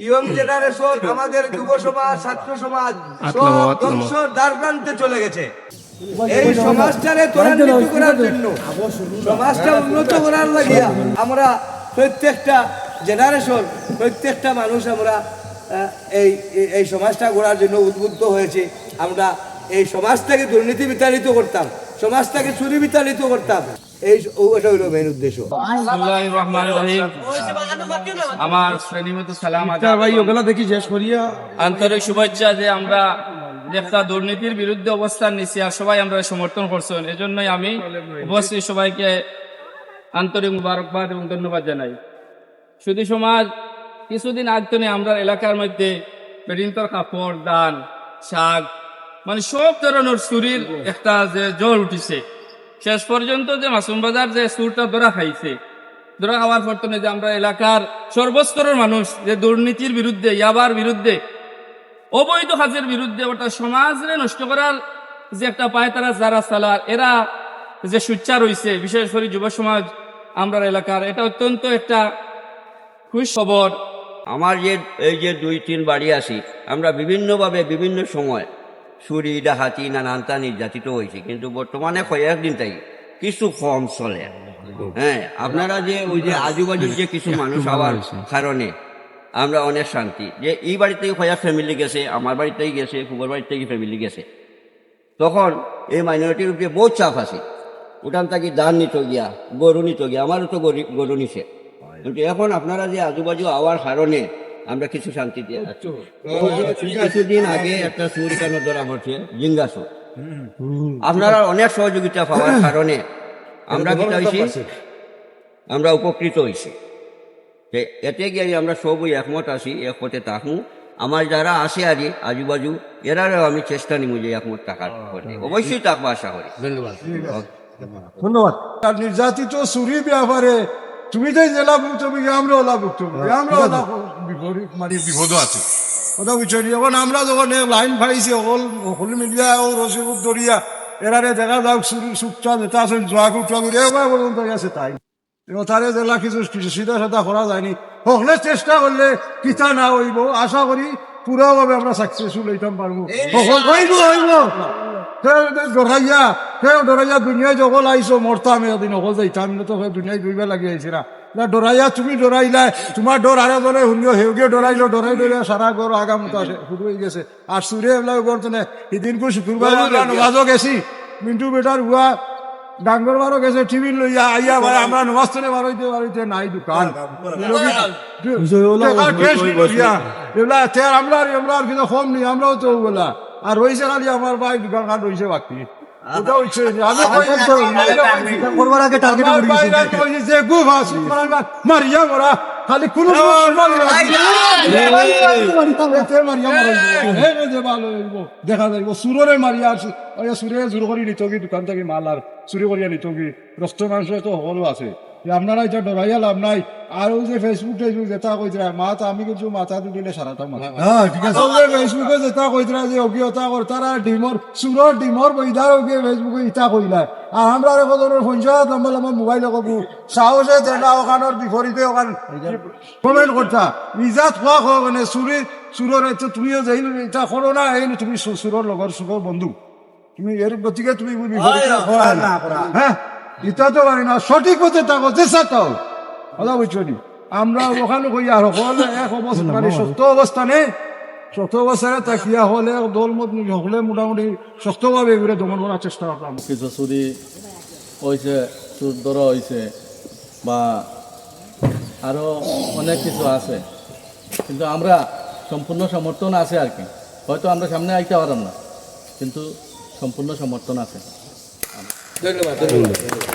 Young generation আমাদের যুব সমাজ ছাত্র সমাজ সব দ্বার প্রান্তে চলে গেছে। এই সমাজটারে ত্বরান্বিত করার জন্য সমাজটা উন্নত করার লাগিয়া আমরা প্রত্যেকটা জেনারেশন প্রত্যেকটা মানুষ আমরা এই এই- সমাজটা গড়ার জন্য উদ্বুদ্ধ হয়েছে। আমরা এই সমাজটাকে দুর্নীতি বিতাড়িত করতাম সমাজটাকে চুরি বিতাড়িত করতাম। এই ওটা হলো মেন উদ্দেশ্য। আমার শ্রেণীমত সালাম ভাই ওগুলা দেখি শেষ করিয়া। আন্তরিক শুভেচ্ছা যে আমরা একটা দুর্নীতির বিরুদ্ধে অবস্থান নিচ্ছি আর সবাই আমরা সমর্থন করছেন। এজন্যই আমি উপস্থিত সবাইকে আন্তরিক মুবারকবাদ এবং ধন্যবাদ জানাই। শুধু সমাজ কিছুদিন আগ থেকে আমরা এলাকার মধ্যে বেডিন্তর কাপড় দান শাক মানে সব ধরনের চুরির একটা যে জল উঠিছে। শেষ পর্যন্ত যে মাসুম বাজার যে সুরটা ধরা খাইছে ধরা পর থেকে যে আমরা এলাকার সর্বস্তরের মানুষ, যে দুর্নীতির বিরুদ্ধে, ইয়াবার বিরুদ্ধে, অবৈধ কাজের বিরুদ্ধে ওটা সমাজরে নষ্ট করার যে একটা পায় তারা যারা চালার এরা যে সুচ্চা রয়েছে বিশেষ করে যুব সমাজ, আমরা এলাকার, এটা অত্যন্ত একটা খুশ খবর। আমার যে, এই যে দুই, তিন বাড়ি আছি, আমরা বিভিন্নভাবে বিভিন্ন সময় চুরি ডাহাতি নানানটা নির্যাতিত হয়েছি, কিন্তু বর্তমানে কয়েকদিন তাই কিছু কম চলে। হ্যাঁ আপনারা যে ওই যে আজুবাজুর যে কিছু মানুষ হওয়ার কারণে আমরা অনেক শান্তি। যে এই বাড়িতেই কয়েক ফ্যামিলি গেছে আমার বাড়িতেই গেছে কুকুর বাড়িতেই ফ্যামিলি গেছে। তখন এই মাইনরিটির উপরে বহুত চাপ আছে। ওটান থাকি ধান নিত গিয়া গরু নিত গিয়া আমারও তো গরি- গরু নিছে। কিন্তু এখন আপনারা যে আজুবাজু আওয়ার কারণে আমরা কিছু শান্তি দিয়ে। কিছুদিন আগে একটা কেন ধরা পড়ছে জিঙ্গা চুর আপনারা অনেক সহযোগিতা পাওয়ার কারণে আমরা কি হয়েছি আমরা উপকৃত হয়েছি যে এতে গিয়ে আমরা সবই একমত আছি একমতে থাকুন আমার যারা আসে আজ আজুবাজু এরারও আমি চেষ্টা নিব যে একমত টাকার অবশ্যই থাকব আশা করি। ধন্যবাদ। আর নির্যাতিত চুরি ব্যাপারে তুমি তো জেলা ভুক্তভোগী আমরাও লাভ ভুক্তভোগী আমরাও বিপরীত মানে বিপদ আছে। কথা বুঝছ? এখন আমরা যখন লাইন পাইছি অকল সকল মিলিয়া ও রসিদ দরিয়া এরারে দেখা যাক সুপচা যেটা আছে জোয়া করে এবার পর্যন্ত গেছে তাই। তারে জেলা কিছু সিধা সাদা করা যায়নি। সকলে চেষ্টা করলে কিতা না হইব আশা করি পুরাভাবে আমরা সাকসেসফুল হইতাম পারব। হইব হইব ডরাইয়া ডরাইয়া দুনিয়ায় যখন আইসো মরতাম এদিন অকল যাইতাম না তো দুনিয়ায় দুইবার লাগি আইছি না। না ডরাইয়া তুমি ডরাইলা তোমার ডর আরে ধরে শুনিও হেউগে ডরাইলো ডরাই ডরাই সারা ঘর আগামতো আসে শুরু হয়ে গেছে আর সুরে এগুলা বর্তনে সেদিন কো শুক্রবার নমাজও গেছি। মিন্টু বেটার হুয়া ডাঙ্গর বারো গেছে টিভি লইয়া আইয়া ভাই আমরা নমাজ বারোইতে বারোইতে নাই দোকান। এগুলা তেল আমরা আর আমরা আর কিন্তু কম নেই আমরাও তো ওগুলা আর রয়েছে খালি আমার ভাই দোকান রয়েছে বাকি। মারিয়া মরা। খালি কোন দেখা যাইব সুররে মারিয়া আছে। সুরে জোর করে নিত কি দোকান থেকে মাল আর চুরি করিয়া নিত কি রক্ত মাংস তো সকলো আছে। যে আপনারা এটা ডরাইয়া লাভ নাই আর ওই যে ফেসবুক টেসবুক যেটা কইতরা মাথা আমি কিছু মাথা দিলে সারাটা মাথা ঠিক আছে। ফেসবুকে যেটা কইতরা যে অজ্ঞতা কর তারা ডিমর সুরর ডিমর বইদা ওকে ফেসবুকে ইটা কইলা আর আমরা আর কত পঞ্চায়েত লম্বা লম্বা মোবাইল কবু সাহসে তেনা ওখানোর বিপরীতে ওখান কমেন্ট করতা ইজাত খোৱা খোৱা মানে চুৰি চুৰৰ এইটো তুমিও যাই এটা কৰো না এই তুমি চুৰৰ লগৰ চুৰৰ বন্ধু। তুমি এৰ গতিকে তুমি বিপৰীতে হ্যাঁ ইটা তো পারি না সঠিক পথে থাকো চেষ্টা তাও। কথা বুঝছ নি? আমরা ওখানে কই আর হলে এক অবস্থা মানে সত্য অবস্থানে সত্য অবস্থানে তাকিয়া হলে দলমত হলে মোটামুটি শক্তভাবে এগুলো দমন করার চেষ্টা করতাম কিছু চুরি হয়েছে চুর ধরা হয়েছে বা আরও অনেক কিছু আছে। কিন্তু আমরা সম্পূর্ণ সমর্থন আছে আর কি। হয়তো আমরা সামনে আইতে পারলাম না কিন্তু সম্পূর্ণ সমর্থন আছে। ধন্যবাদ ধন্যবাদ।